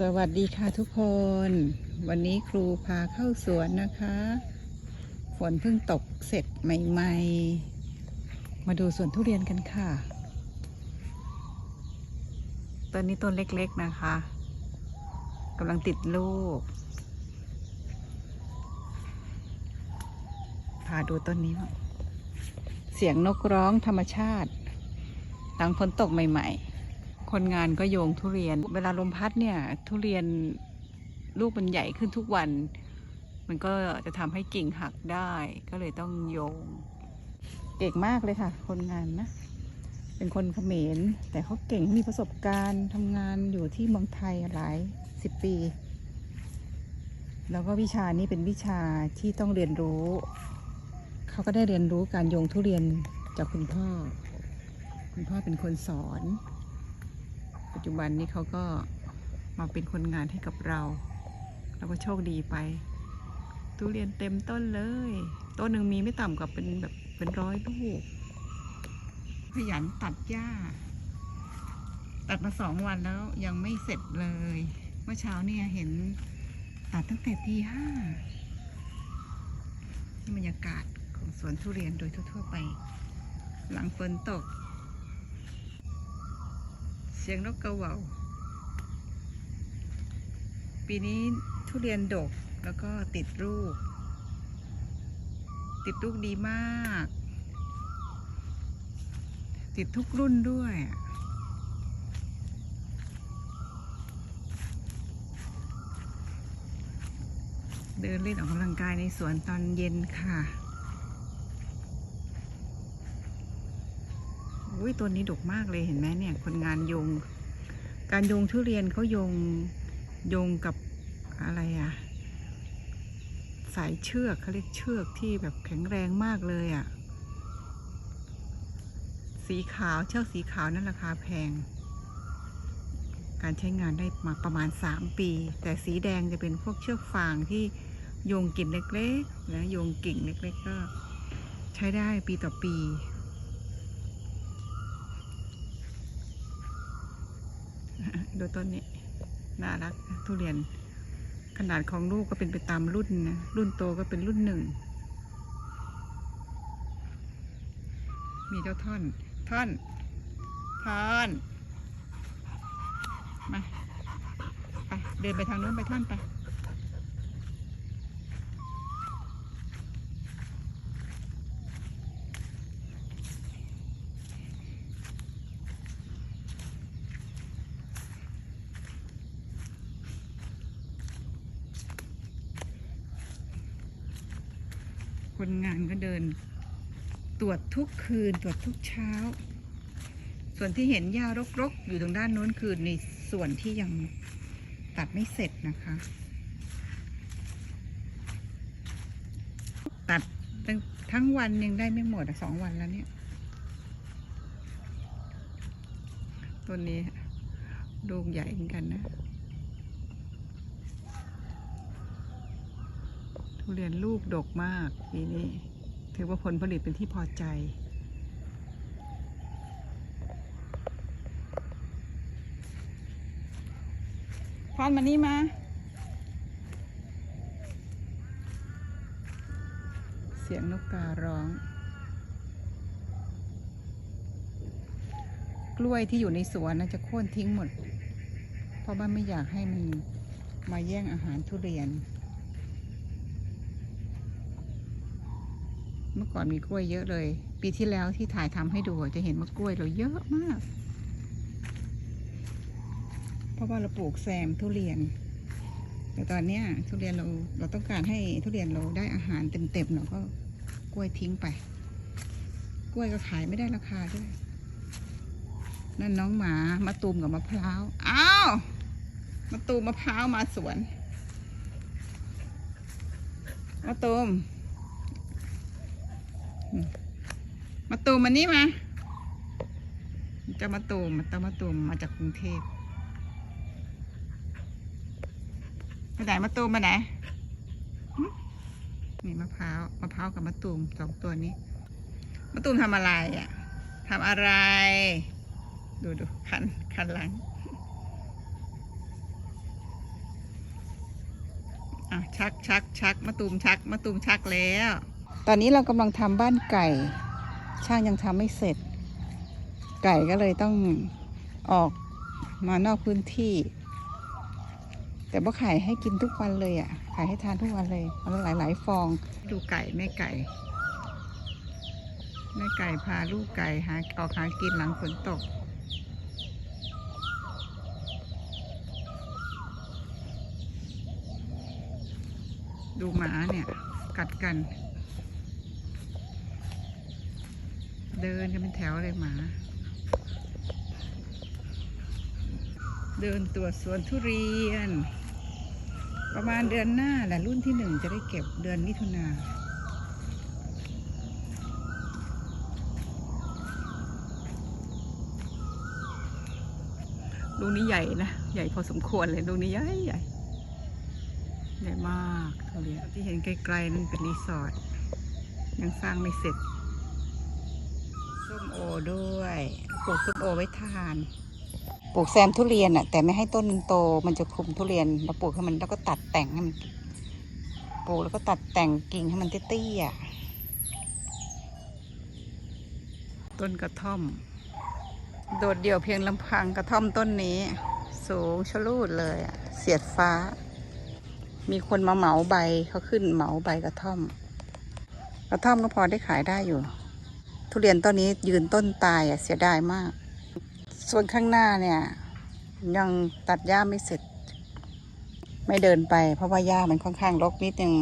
สวัสดีค่ะทุกคน วันนี้ครูพาเข้าสวนนะคะ ฝนเพิ่งตกเสร็จใหม่ๆ มาดูสวนทุเรียนกันค่ะต้นนี้ต้นเล็กๆนะคะกำลังติดลูก พาดูต้นนี้เสียงนกร้องธรรมชาติ หลังฝนตกใหม่ ๆ คนงานก็โยงทุเรียน เวลาลมพัดเนี่ยทุเรียนลูกมันใหญ่ขึ้นทุกวัน มันก็จะทำให้กิ่งหักได้ก็เลยต้องโยง เก่งมากเลยค่ะ คนงานนะ เป็นคนเขมร แต่เขาเก่งมีประสบการณ์ทำงานอยู่ที่เมืองไทยหลายสิบปี แล้วก็วิชานี้เป็นวิชาที่ต้องเรียนรู้ เขาก็ได้เรียนรู้การโยงทุเรียนจากคุณพ่อ คุณพ่อเป็นคนสอน จจุบันนี้เขาก็มาเป็นคนงานให้กับเราแล้วก็โชคดีไป ทุเรียนเต็มต้นเลย ต้นหนึ่งมีไม่ต่ำกว่าเป็นแบบเป็นร้อยลูก ขยันตัดหญ้า ตัดมาสองวันแล้วยังไม่เสร็จเลย เมื่อเช้าเนี่ยเห็นตัดตั้งแต่ตีห้านี่บรรยากาศของสวนทุเรียนโดยทั่ว ๆ ไป หลังฝนตก เสียงนกกระเหว่าปีนี้ทุเรียนดกแล้วก็ติดลูก ติดลูกดีมาก ติดทุกรุ่นด้วยเดินเล่นออกกำลังกายในสวนตอนเย็นค่ะ อุ้ยตัวนี้ดกมากเลยเห็นไหมเนี่ย คนงานโยง การโยงทุเรียนเขาโยงโยงกับอะไรอะสายเชือกเขาเรียกเชือกที่แบบแข็งแรงมากเลยอะสีขาวเชือกสีขาวนั่นราคาแพง การใช้งานได้มาประมาณ 3 ปี แต่สีแดงจะเป็นพวกเชือกฟางที่โยงกิ่งเล็กๆนะโยงกิ่งเล็กๆก็ใช้ได้ปีต่อปี ดูต้นนี้น่ารักทุเรียน ขนาดของลูกก็เป็นไปตามรุ่นนะรุ่นโตก็เป็นรุ่นหนึ่ง มีเจ้าท่อน ท่อน ท่อนมาไปเดินไปทางนู้นไปท่อนไป คนงานก็เดิน ตรวจทุกคืนตรวจทุกเช้า ส่วนที่เห็นหญ้ารกๆ อยู่ตรงด้านโน้นคือในส่วนที่ยังตัดไม่เสร็จนะคะ ตัดตั้งทั้งวันยังได้ไม่หมดสองวันแล้วเนี่ยต้นนี้ลูกใหญ่เหมือนกันนะ ทุเรียนลูกดกมากปีนี้ ถือว่าผลผลิตเป็นที่พอใจ พอนมานี่มา เสียงนกการ้อง กล้วยที่อยู่ในสวนนะจะโค่นทิ้งหมด เพราะว่าไม่อยากให้มันมาแย่งอาหารทุเรียน เมื่อก่อนมีกล้วยเยอะเลย ปีที่แล้วที่ถ่ายทำให้ดูจะเห็นว่ากล้วยเราเยอะมาก เพราะว่าเราปลูกแซมทุเรียน แต่ตอนเนี้ยทุเรียนเราเราต้องการให้ทุเรียนเราได้อาหารเต็มๆเราก็กล้วยทิ้งไป กล้วยก็ขายไม่ได้ราคาด้วยนั่นน้องหมามาตูมกับมะพร้าวอ้าวมาตูมมะพร้าวมาสวนมาตูม มาตูมมานี่มาจะมาตูมมาตามาตูมมาจากกรุงเทพไปไหนมาตูมมาไหนนี่มะพร้าวมะพร้าวกับมะตูมสองตัวนี้มะตูมทำอะไรอะทำอะไร ดูดูคันคันหลังอะชักชักชักมาตูมชักมาตูมชักแล้ว ตอนนี้เรากำลังทำบ้านไก่ ช่างยังทำไม่เสร็จ ไก่ก็เลยต้องออกมานอกพื้นที่ แต่ว่าขายให้กินทุกวันเลยอะ ขายให้ทานทุกวันเลยวันละหลายหลาย ๆ ฟอง ดูไก่แม่ไก่ แม่ไก่พาลูกไก่หาออกหากินหลังฝนตกดูหมาเนี่ย กัดกัน เดินกันเป็นแถวเลยหมา เดินตรวจสวนทุเรียน ประมาณเดือนหน้าแหละรุ่นที่หนึ่งจะได้เก็บเดือนมิถุนาลูกนี้ใหญ่นะ ใหญ่พอสมควรเลยลูกนี้ใหญ่ใหญ่ใหญ่มากทุเรียนที่เห็นไกลๆนั่นเป็นรีสอร์ทยังสร้างไม่เสร็จ โอด้วยปลูกส้มโอไว้ทาน ปลูกแซมทุเรียนอะแต่ไม่ให้ต้นมันโต มันจะคลุมทุเรียนเราปลูกให้มันแล้วก็ตัดแต่งให้มันปลูกแล้วก็ตัดแต่งกิ่งให้มันเตี้ยๆอะต้นกระท่อม โดดเดี่ยวเพียงลำพังกระท่อมต้นนี้ สูงชะลูดเลยอะเสียดฟ้า มีคนมาเหมาใบเขาขึ้นเหมาใบกระท่อม กระท่อมก็พอได้ขายได้อยู่ ทุเรียนต้นนี้ยืนต้นตายอะเสียดายมาก ส่วนข้างหน้าเนี่ย ยังตัดหญ้าไม่เสร็จ ไม่เดินไป เพราะว่าหญ้ามันค่อนข้างรกนิดนึง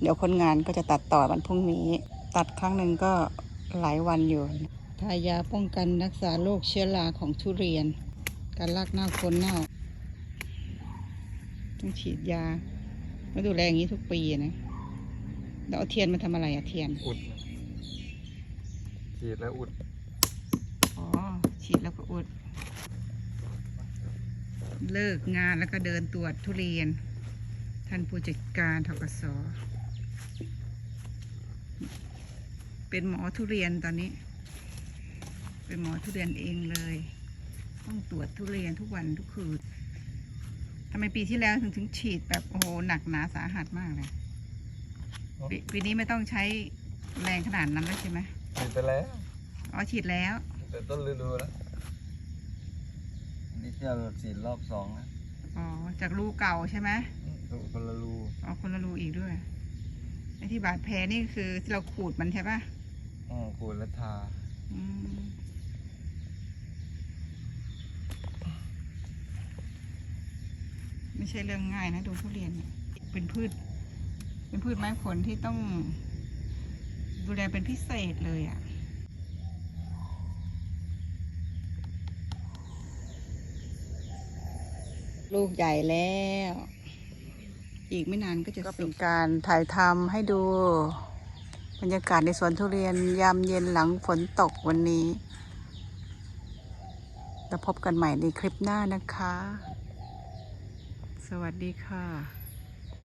เดี๋ยวคนงานก็จะตัดต่อวันพรุ่งนี้ ตัดครั้งหนึ่งก็หลายวันอยู่ทายาป้องกันรักษาโรคเชื้อราของทุเรียน การลากเน่าคนเน่า ต้องฉีดยามาดูแลอย่างนี้ทุกปีอะนะแล้วเอาเทียนมาทำอะไรอะเทียนอุด ฉีดแล้วอุด อ๋อ ฉีดแล้วก็อุด เลิกงานแล้วก็เดินตรวจทุเรียน ท่านผู้จัดการทกศเป็นหมอทุเรียนตอนนี้ เป็นหมอทุเรียนเองเลย ต้องตรวจทุเรียนทุกวันทุกคืนทำไมปีที่แล้วถึงถึงฉีดแบบโอ้โหหนักหนาสาหัสมากเลยปปีนี้ไม่ต้องใช้แรงขนาดนั้นแล้วใช่ไหม ฉีดไปแล้วอ๋อฉีดแล้ว แต่ต้นฤดูแล้วนี่เที่ยวฉีดรอบสองนะอ๋อจากรูเก่าใช่ไหมดูคนละรูอ๋อคนละรูอีกด้วยไอ้ที่บาดแผลนี่คือที่เราขูดมันใช่ปะอ๋อขูดและทาอืมไม่ใช่เรื่องง่ายนะดูทุเรียนเนี่ยเป็นพืช เป็นพืชไม้ผลที่ต้อง ดูแลเป็นพิเศษเลยอะ่ะลูกใหญ่แล้ว อีกไม่นานก็จะก็เป็นการถ่ายทำให้ดูบรรยากาศในสวนทุเรียนยามเย็นหลังฝนตกวันนี้แล้วพบกันใหม่ในคลิปหน้านะคะ สวัสดีค่ะ